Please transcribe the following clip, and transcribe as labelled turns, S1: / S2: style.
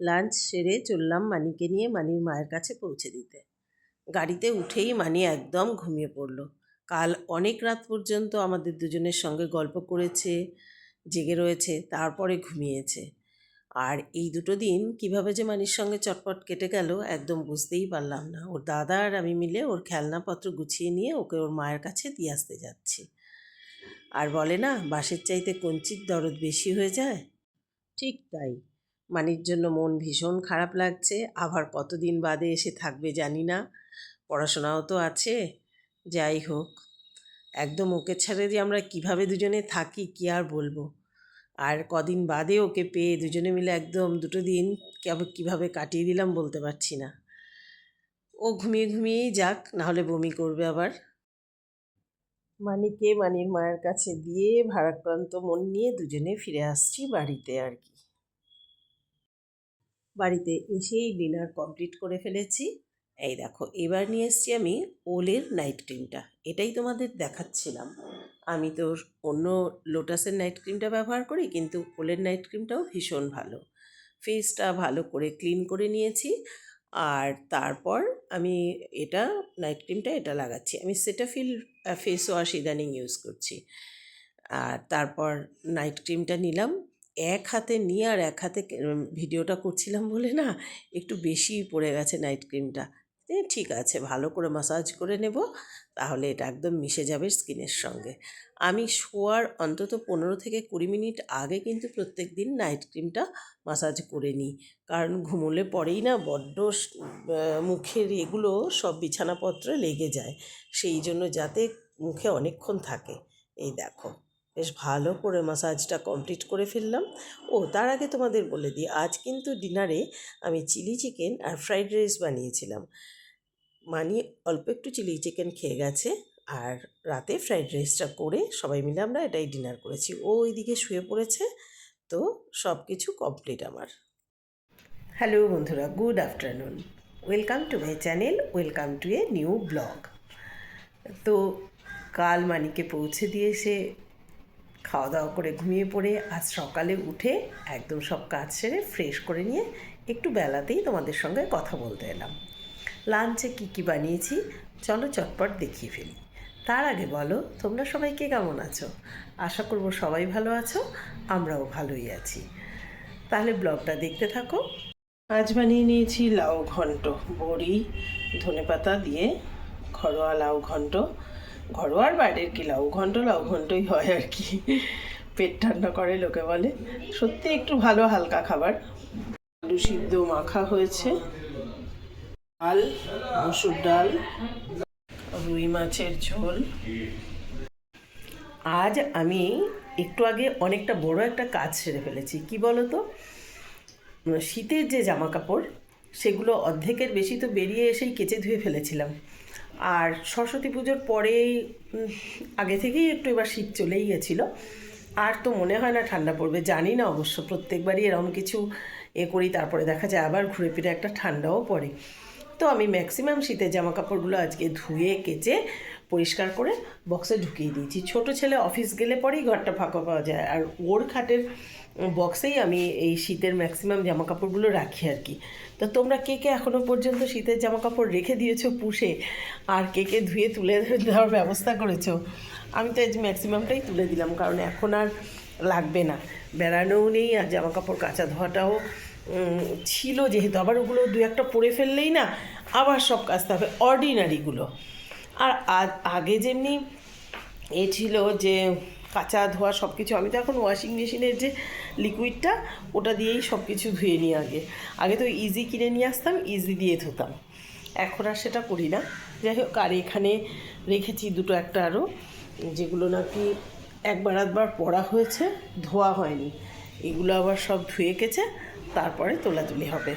S1: Lunch সেরে চললাম মানিকে নিয়ে মানির মায়ের কাছে পৌঁছে দিতে। গাড়িতে উঠেই মানি একদম ঘুমিয়ে পড়ল। কাল অনেক রাত পর্যন্ত আমাদের দুজনের সঙ্গে গল্প করেছে, জেগে রয়েছে, তারপরে ঘুমিয়েছে। আর এই দুটো দিন কীভাবে যে মানির সঙ্গে চটপট কেটে গেল একদম বুঝতেই পারলাম না। ওর দাদা আর আমি মিলে ওর খেলনাপত্র গুছিয়ে নিয়ে ওকে ওর মায়ের কাছে দিয়ে আসতে যাচ্ছি। আর বলে না বাসের চাইতে কঞ্চির দরদ বেশি হয়ে যায়? ঠিক তাই। মানির জন্য মন ভীষণ খারাপ লাগছে। আবার কতদিন বাদে এসে থাকবে জানি না। পড়াশোনাও তো আছে। যাই হোক, একদম ওকে ছেড়ে যে আমরা কীভাবে দুজনে থাকি, কি আর বলব? আর কদিন বাদে ওকে পেয়ে দুজনে মিলে একদম দুটো দিন কীভাবে কাটিয়ে দিলাম বলতে পারছি না। ও ঘুমিয়ে ঘুমিয়েই যাক, নাহলে বমি করবে আবার। মানিকে মানির মায়ের কাছে দিয়ে ভারাক্রান্ত মন নিয়ে দুজনে ফিরে আসছি বাড়িতে আর কি। বাড়িতে এসেই ডিনার কমপ্লিট করে ফেলেছি। এই দেখো, এবার নিয়ে এসেছি আমি ওলের নাইট ক্রিমটা। এটাই তোমাদের দেখাচ্ছিলাম। আমি তো অন্য লোটাসের নাইট ক্রিমটা ব্যবহার করি, কিন্তু ওলের নাইট ক্রিমটাও ভীষণ ভালো। ফেসটা ভালো করে ক্লিন করে নিয়েছি। আর তারপর আমি এটা, নাইট ক্রিমটা এটা লাগাচ্ছি। আমি সেটাফিল ফেস ওয়াশ ইদানিং ইউজ করছি। আর তারপর নাইট ক্রিমটা নিলাম। এক হাতে নিয়ে আর এক হাতে ভিডিওটা করছিলাম বলে না, একটু বেশি পড়ে গেছে নাইট ক্রিমটা ঠিক আছে, ভালো করে মাসাজ করে নেব, তাহলে এটা একদম মিশে যাবে স্কিনের সঙ্গে। আমি শোয়ার অন্তত পনেরো থেকে কুড়ি মিনিট আগে কিন্তু প্রত্যেক দিন নাইট ক্রিমটা মাসাজ করে নিই। কারণ ঘুমোলে পরেই না বড্ড মুখের এগুলো সব বিছানাপত্রে লেগে যায়। সেই জন্য যাতে মুখে অনেকক্ষণ থাকে। এই দেখো। বেশ ভালো করে মাসাজটা কমপ্লিট করে ফেললাম। ও, তার আগে তোমাদের বলে দিই, আজ কিন্তু ডিনারে আমি চিলি চিকেন আর ফ্রাইড রাইস বানিয়েছিলাম। মানি অল্প একটু চিলি চিকেন খেয়ে গেছে আর রাতে ফ্রাইড রাইসটা করে সবাই মিলে আমরা এটাই ডিনার করেছি। ও ওইদিকে শুয়ে পড়েছে, তো সব কিছু কমপ্লিট আমার। হ্যালো বন্ধুরা good afternoon welcome to my channel welcome to a new blog তো কাল মানিকে পৌঁছে দিয়ে এসে খাওয়া দাওয়া করে ঘুমিয়ে পড়ে আজ সকালে উঠে একদম সব কাজ সেরে ফ্রেশ করে নিয়ে একটু বেলাতেই তোমাদের সঙ্গে কথা বলতে এলাম। লাঞ্চে কী কী বানিয়েছি? চলো চটপট দেখিয়ে ফেলি। তার আগে বলো, তোমরা সবাই কে কেমন আছো? আশা করব সবাই ভালো আছো, আমরাও ভালোই আছি। তাহলে ব্লগটা দেখতে থাকো। আজ বানিয়ে নিয়েছি লাউ ঘন্ট, বড়ি, ধনেপাতা দিয়ে ঘরোয়া লাউ ঘন্ট ঘরোয়ার বাইরের কি লাউ ঘন্ট? লাউ ঘন্টই হয় আর কি। পেট ঠান্ডা করে, লোকে বলে। সত্যি একটু ভালো হালকা খাবার। আলু সিদ্ধ মাখা হয়েছে। ডাল, মসুর ডাল, রুই মাছের ঝোল। আজ আমি একটু আগে অনেকটা বড় একটা কাজ সেরে ফেলেছি। কি বলো তো শীতের যে জামা কাপড় সেগুলো অর্ধেকের বেশি তো বেরিয়ে এসেই কেচে ধুয়ে ফেলেছিলাম। আর সরস্বতী পুজোর পরেই আগে থেকেই একটু এবার শীত চলেই গেছিল। আর তো মনে হয় না ঠান্ডা পড়বে, জানি না অবশ্য, প্রত্যেকবারই এরকম কিছু এ করি, তারপরে দেখা যায় আবার ঘুরে ফিরে একটা ঠান্ডাও পড়ে। তো আমি ম্যাক্সিমাম শীতের জামা কাপড়গুলো আজকে ধুয়ে, কেচে পরিষ্কার করে বক্সে ঢুকিয়ে দিয়েছি। ছোট ছেলে অফিস গেলে পরেই ঘরটা ফাঁকা পাওয়া যায়। আর ওর খাটের বক্সেই আমি এই শীতের ম্যাক্সিমাম জামা কাপড়গুলো রাখি আর কি। তো তোমরা কে কে এখনও পর্যন্ত শীতের জামা কাপড় রেখে দিয়েছ পুষে? আর কে কে ধুয়ে তুলে দেওয়ার ব্যবস্থা করেছ? আমি তো আজ ম্যাক্সিমামটাই তুলে দিলাম, কারণ এখন আর লাগবে না। বেড়ানোও নেই আর জামা কাপড় কাচা ধোয়াটাও ছিল যেহেতু। আবার ওগুলো দু একটা পরে ফেললেই না, আবার সব কাচতে হবে। অর্ডিনারিগুলো আর আগে যেমনি এ ছিল যে কাঁচা ধোয়া সব কিছু আমি তো এখন ওয়াশিং মেশিনের যে লিকুইডটা ওটা দিয়েই সব কিছু ধুয়ে নিই আগে। আগে তো ইজি কিনে নিয়ে আসতাম ইজি দিয়ে ধুতাম। এখন আর সেটা করি না। যাই হোক, আর এখানে রেখেছি দুটো একটা আরও যেগুলো নাকি একবার আধবার পড়া হয়েছে, ধোয়া হয়নি। এগুলো আবার সব ধুয়ে কেচে, তারপরে তোলাতুলি হবে।